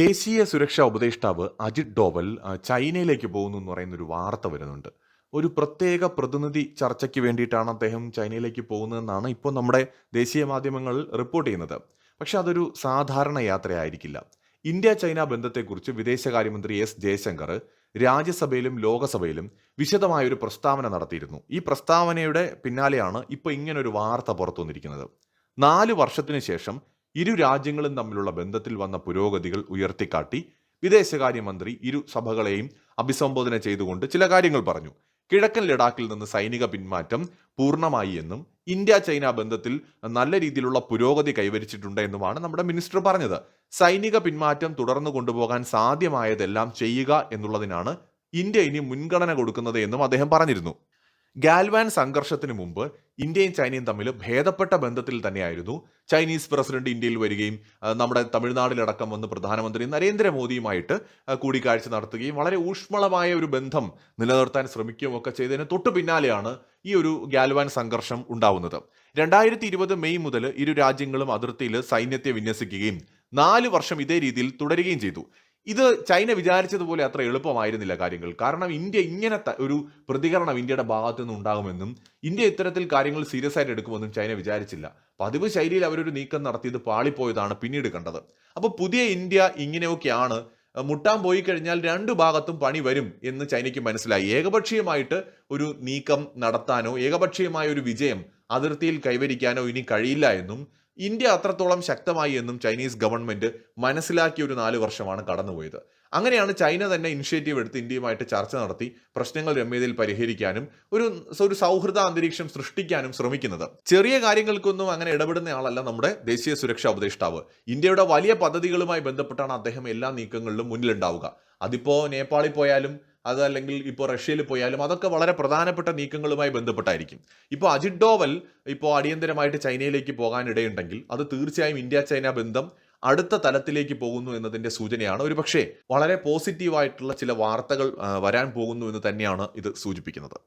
ദേശീയ സുരക്ഷാ ഉപദേഷ്ടാവ് അജിത് ഡോവൽ ചൈനയിലേക്ക് പോകുന്നു എന്ന് പറയുന്ന ഒരു വാർത്ത വരുന്നുണ്ട്. ഒരു പ്രത്യേക പ്രതിനിധി ചർച്ചയ്ക്ക് വേണ്ടിയിട്ടാണ് അദ്ദേഹം ചൈനയിലേക്ക് പോകുന്നതെന്നാണ് ഇപ്പോൾ നമ്മുടെ ദേശീയ മാധ്യമങ്ങൾ റിപ്പോർട്ട് ചെയ്യുന്നത്. പക്ഷെ അതൊരു സാധാരണ യാത്രയായിരിക്കില്ല. ഇന്ത്യ ചൈന ബന്ധത്തെക്കുറിച്ച് വിദേശകാര്യമന്ത്രി എസ് ജയശങ്കർ രാജ്യസഭയിലും ലോകസഭയിലും വിശദമായ ഒരു പ്രസ്താവന നടത്തിയിരുന്നു. ഈ പ്രസ്താവനയുടെ പിന്നാലെയാണ് ഇപ്പോൾ ഇങ്ങനൊരു വാർത്ത പുറത്തു വന്നിരിക്കുന്നത് നാല് വർഷത്തിന് ശേഷം ഇരു രാജ്യങ്ങളും തമ്മിലുള്ള ബന്ധത്തിൽ വന്ന പുരോഗതികൾ ഉയർത്തിക്കാട്ടി വിദേശകാര്യമന്ത്രി ഇരു സഭകളെയും അഭിസംബോധന ചെയ്തുകൊണ്ട് ചില കാര്യങ്ങൾ പറഞ്ഞു. കിഴക്കൻ ലഡാക്കിൽ നിന്ന് സൈനിക പിന്മാറ്റം പൂർണമായി എന്നും ഇന്ത്യ ചൈന ബന്ധത്തിൽ നല്ല രീതിയിലുള്ള പുരോഗതി കൈവരിച്ചിട്ടുണ്ട് എന്നുമാണ് നമ്മുടെ മിനിസ്റ്റർ പറഞ്ഞത്. സൈനിക പിന്മാറ്റം തുടർന്നു കൊണ്ടുപോകാൻ സാധ്യമായതെല്ലാം ചെയ്യുക എന്നുള്ളതിനാണ് ഇന്ത്യ ഇനി മുൻഗണന കൊടുക്കുന്നത് എന്നും അദ്ദേഹം പറഞ്ഞിരുന്നു. ഗാൽവാൻ സംഘർഷത്തിന് മുമ്പ് ഇന്ത്യയും ചൈനയും തമ്മിൽ ഭേദപ്പെട്ട ബന്ധത്തിൽ തന്നെയായിരുന്നു. ചൈനീസ് പ്രസിഡന്റ് ഇന്ത്യയിൽ വരികയും നമ്മുടെ തമിഴ്നാടിലടക്കം വന്ന് പ്രധാനമന്ത്രി നരേന്ദ്രമോദിയുമായിട്ട് കൂടിക്കാഴ്ച നടത്തുകയും വളരെ ഊഷ്മളമായ ഒരു ബന്ധം നിലനിർത്താൻ ശ്രമിക്കുകയും ഒക്കെ ചെയ്തതിന് തൊട്ടു പിന്നാലെയാണ് ഈ ഒരു ഗാൽവാൻ സംഘർഷം ഉണ്ടാവുന്നത്. രണ്ടായിരത്തി ഇരുപത് മെയ് മുതൽ ഇരു രാജ്യങ്ങളും അതിർത്തിയിൽ സൈന്യത്തെ വിന്യസിക്കുകയും നാല് വർഷം ഇതേ രീതിയിൽ തുടരുകയും ചെയ്തു. ഇത് ചൈന വിചാരിച്ചതുപോലെ അത്ര എളുപ്പമായിരുന്നില്ല കാര്യങ്ങൾ. കാരണം ഇന്ത്യ ഇങ്ങനെ ഒരു പ്രതികരണം ഇന്ത്യയുടെ ഭാഗത്തു നിന്ന് ഉണ്ടാകുമെന്നും ഇന്ത്യ ഇത്തരത്തിൽ കാര്യങ്ങൾ സീരിയസ് ആയിട്ട് എടുക്കുമെന്നും ചൈന വിചാരിച്ചില്ല. പതിവ് ശൈലിയിൽ അവരൊരു നീക്കം നടത്തിയത് പാളിപ്പോയതാണ് പിന്നീട് കണ്ടത്. അപ്പോൾ പുതിയ ഇന്ത്യ ഇങ്ങനെയൊക്കെയാണ് മുട്ടാൻ പോയി കഴിഞ്ഞാൽ രണ്ടു ഭാഗത്തും പണി വരും എന്ന് ചൈനയ്ക്ക് മനസ്സിലായി. ഏകപക്ഷീയമായിട്ട് ഒരു നീക്കം നടത്താനോ ഏകപക്ഷീയമായ ഒരു വിജയം അതിർത്തിയിൽ കൈവരിക്കാനോ ഇനി കഴിയില്ല എന്നും ഇന്ത്യ അത്രത്തോളം ശക്തമായി എന്നും ചൈനീസ് ഗവൺമെന്റ് മനസ്സിലാക്കിയ ഒരു നാല് വർഷമാണ് കടന്നുപോയത്. അങ്ങനെയാണ് ചൈന തന്നെ ഇനിഷ്യേറ്റീവ് എടുത്ത് ഇന്ത്യയുമായിട്ട് ചർച്ച നടത്തി പ്രശ്നങ്ങൾ രമ്യതയിൽ പരിഹരിക്കാനും ഒരു ഒരു സൗഹൃദ അന്തരീക്ഷം സൃഷ്ടിക്കാനും ശ്രമിക്കുന്നത്. ചെറിയ കാര്യങ്ങൾക്കൊന്നും അങ്ങനെ ഇടപെടുന്ന ആളല്ല നമ്മുടെ ദേശീയ സുരക്ഷാ ഉപദേഷ്ടാവ്. ഇന്ത്യയുടെ വലിയ പദ്ധതികളുമായി ബന്ധപ്പെട്ടാണ് അദ്ദേഹം എല്ലാ നീക്കങ്ങളിലും മുന്നിലുണ്ടാവുക. അതിപ്പോ നേപ്പാളിൽ പോയാലും അതല്ലെങ്കിൽ ഇപ്പോൾ റഷ്യയിൽ പോയാലും അതൊക്കെ വളരെ പ്രധാനപ്പെട്ട നീക്കങ്ങളുമായി ബന്ധപ്പെട്ടായിരിക്കും. ഇപ്പോൾ അജിത് ഡോവൽ ഇപ്പോൾ അടിയന്തരമായിട്ട് ചൈനയിലേക്ക് പോകാനിടയുണ്ടെങ്കിൽ അത് തീർച്ചയായും ഇന്ത്യ ചൈന ബന്ധം അടുത്ത തലത്തിലേക്ക് പോകുന്നു എന്നതിന്റെ സൂചനയാണ്. ഒരു പക്ഷേ വളരെ പോസിറ്റീവായിട്ടുള്ള ചില വാർത്തകൾ വരാൻ പോകുന്നു എന്ന് തന്നെയാണ് ഇത് സൂചിപ്പിക്കുന്നത്.